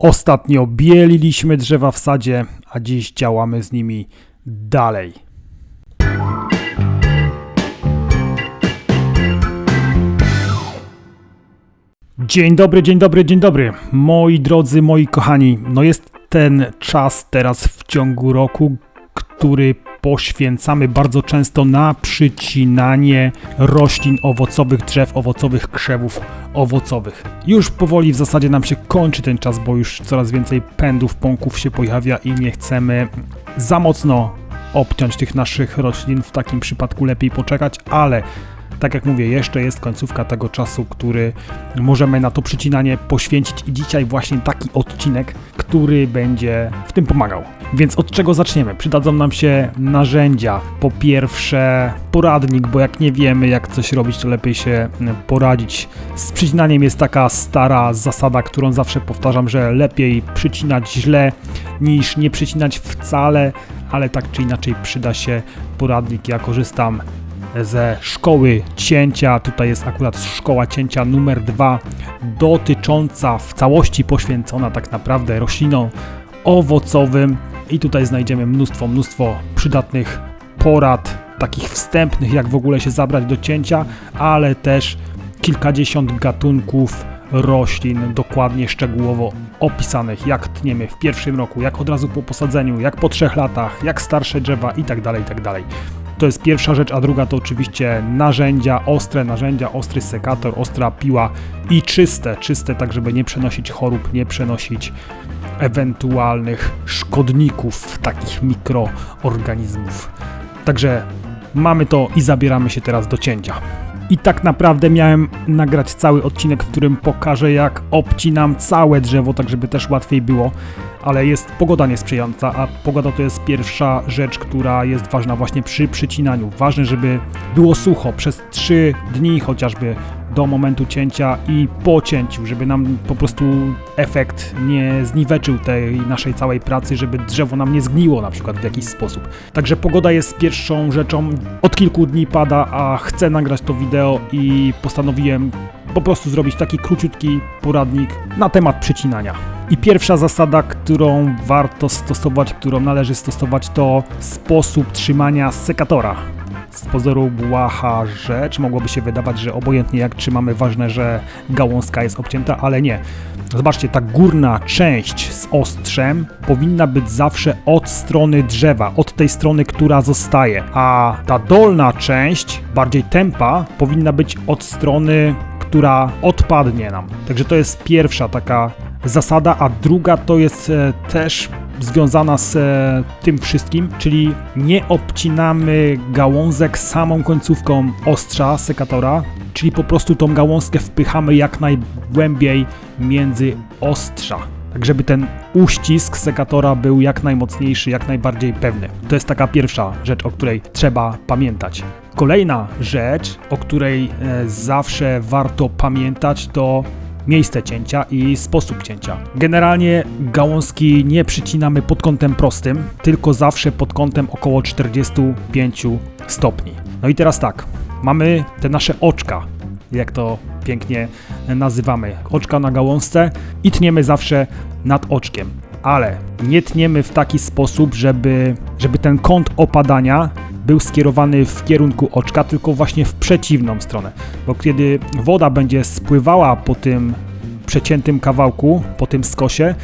Ostatnio bieliliśmy drzewa w sadzie, a dziś działamy z nimi dalej. Dzień dobry, dzień dobry, dzień dobry. Moi drodzy, moi kochani, no jest ten czas teraz w ciągu roku, który poświęcamy bardzo często na przycinanie roślin owocowych, drzew owocowych, krzewów owocowych. Już powoli w zasadzie nam się kończy ten czas, bo już coraz więcej pędów, pąków się pojawia i nie chcemy za mocno obciąć tych naszych roślin. W takim przypadku lepiej poczekać, ale tak jak mówię, jeszcze jest końcówka tego czasu, który możemy na to przycinanie poświęcić i dzisiaj właśnie taki odcinek, który będzie w tym pomagał. Więc od czego zaczniemy? Przydadzą nam się narzędzia. Po pierwsze poradnik, bo jak nie wiemy jak coś robić, to lepiej się poradzić. Z przycinaniem jest taka stara zasada, którą zawsze powtarzam, że lepiej przycinać źle niż nie przycinać wcale, ale tak czy inaczej przyda się poradnik. Ja korzystam ze szkoły cięcia. Tutaj jest akurat szkoła cięcia numer dwa, dotycząca w całości poświęcona tak naprawdę roślinom owocowym. I tutaj znajdziemy mnóstwo, mnóstwo przydatnych porad, takich wstępnych, jak w ogóle się zabrać do cięcia, ale też kilkadziesiąt gatunków roślin dokładnie, szczegółowo opisanych, jak tniemy w pierwszym roku, jak od razu po posadzeniu, jak po trzech latach, jak starsze drzewa itd., itd. To jest pierwsza rzecz, a druga to oczywiście narzędzia, ostre narzędzia, ostry sekator, ostra piła i czyste, czyste tak, żeby nie przenosić chorób, nie przenosić ewentualnych szkodników, takich mikroorganizmów. Także mamy to i zabieramy się teraz do cięcia. I tak naprawdę miałem nagrać cały odcinek, w którym pokażę jak obcinam całe drzewo, tak żeby też łatwiej było ale jest pogoda niesprzyjająca, a pogoda to jest pierwsza rzecz, która jest ważna właśnie przy przycinaniu. Ważne, żeby było sucho przez 3 dni chociażby do momentu cięcia i po cięciu, żeby nam po prostu efekt nie zniweczył tej naszej całej pracy, żeby drzewo nam nie zgniło na przykład w jakiś sposób. Także pogoda jest pierwszą rzeczą. Od kilku dni pada, a chcę nagrać to wideo i postanowiłem po prostu zrobić taki króciutki poradnik na temat przycinania. I pierwsza zasada, którą warto stosować, którą należy stosować, to sposób trzymania sekatora. Z pozoru błaha rzecz, mogłoby się wydawać, że obojętnie jak trzymamy, ważne, że gałązka jest obcięta, ale nie. Zobaczcie, ta górna część z ostrzem powinna być zawsze od strony drzewa, od tej strony, która zostaje, a ta dolna część, bardziej tempa, powinna być od strony która odpadnie nam. Także to jest pierwsza taka zasada, a druga to jest e, też związana z e, tym wszystkim, czyli nie obcinamy gałązek samą końcówką ostrza sekatora, czyli po prostu tą gałązkę wpychamy jak najgłębiej między ostrza. Tak, żeby ten uścisk sekatora był jak najmocniejszy, jak najbardziej pewny. To jest taka pierwsza rzecz, o której trzeba pamiętać. Kolejna rzecz, o której e, zawsze warto pamiętać, to miejsce cięcia i sposób cięcia. Generalnie gałązki nie przycinamy pod kątem prostym, tylko zawsze pod kątem około 45 stopni. No i teraz tak, mamy te nasze oczka, jak to pięknie nazywamy, oczka na gałązce i tniemy zawsze nad oczkiem. Ale nie tniemy w taki sposób, żeby, żeby ten kąt opadania był skierowany w kierunku oczka, tylko właśnie w przeciwną stronę. Bo kiedy woda będzie spływała po tym przeciętym kawałku, po tym skosie,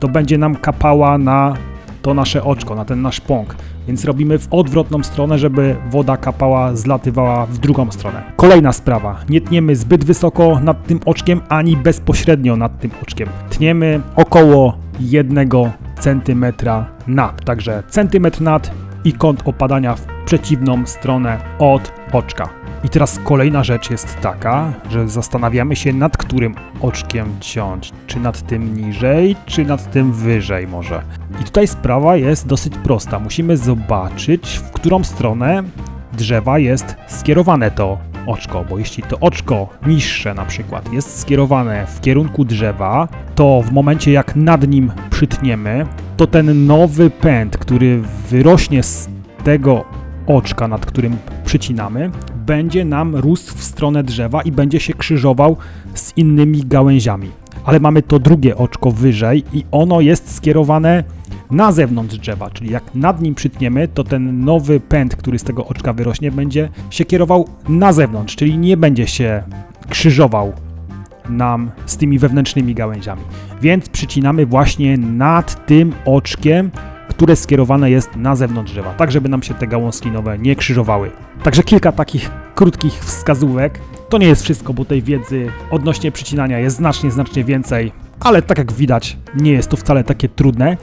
to będzie nam kapała na to nasze oczko, na ten nasz pąk. Więc robimy w odwrotną stronę, żeby woda kapała, zlatywała w drugą stronę. Kolejna sprawa. Nie tniemy zbyt wysoko nad tym oczkiem, ani bezpośrednio nad tym oczkiem. Tniemy około 1 cm nad. Także centymetr nad i kąt opadania w przeciwną stronę od oczka. I teraz kolejna rzecz jest taka, że zastanawiamy się nad którym oczkiem ciąć. Czy nad tym niżej, czy nad tym wyżej może. I tutaj sprawa jest dosyć prosta. Musimy zobaczyć, w którą stronę drzewa jest skierowane to oczko, bo jeśli to oczko niższe na przykład jest skierowane w kierunku drzewa, to w momencie jak nad nim przytniemy, to ten nowy pęd, który wyrośnie z tego oczka, nad którym przycinamy, będzie nam rósł w stronę drzewa i będzie się krzyżował z innymi gałęziami. ale mamy to drugie oczko wyżej i ono jest skierowane na zewnątrz drzewa, czyli jak nad nim przytniemy, to ten nowy pęd, który z tego oczka wyrośnie, będzie się kierował na zewnątrz, czyli nie będzie się krzyżował nam z tymi wewnętrznymi gałęziami. Więc przycinamy właśnie nad tym oczkiem, które skierowane jest na zewnątrz drzewa, tak żeby nam się te gałązki nowe nie krzyżowały. Także kilka takich krótkich wskazówek. To nie jest wszystko, bo tej wiedzy odnośnie przycinania jest znacznie, znacznie więcej, ale tak jak widać, nie jest to wcale takie trudne.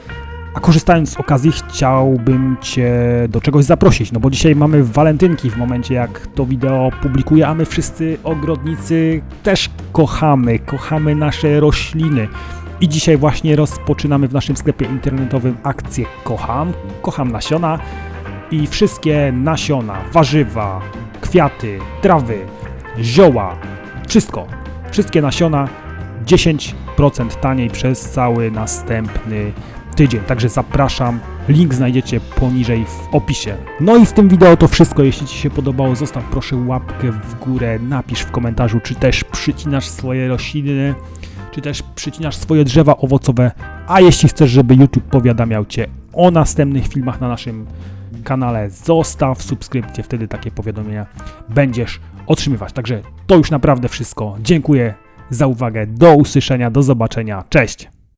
A korzystając z okazji, chciałbym Cię do czegoś zaprosić, no bo dzisiaj mamy walentynki w momencie, jak to wideo publikuję, a my wszyscy ogrodnicy też kochamy, kochamy nasze rośliny. I dzisiaj właśnie rozpoczynamy w naszym sklepie internetowym akcję Kocham. Kocham nasiona i wszystkie nasiona, warzywa, kwiaty, trawy, zioła, wszystko, wszystkie nasiona 10% taniej przez cały następny tydzień. Także zapraszam. Link znajdziecie poniżej w opisie. No i w tym wideo to wszystko. Jeśli Ci się podobało, zostaw proszę łapkę w górę, napisz w komentarzu, czy też przycinasz swoje rośliny, czy też przycinasz swoje drzewa owocowe. A jeśli chcesz, żeby YouTube powiadamiał Cię o następnych filmach na naszym kanale, zostaw subskrypcję, wtedy takie powiadomienia będziesz otrzymywać. Także to już naprawdę wszystko. Dziękuję za uwagę. Do usłyszenia, do zobaczenia. Cześć!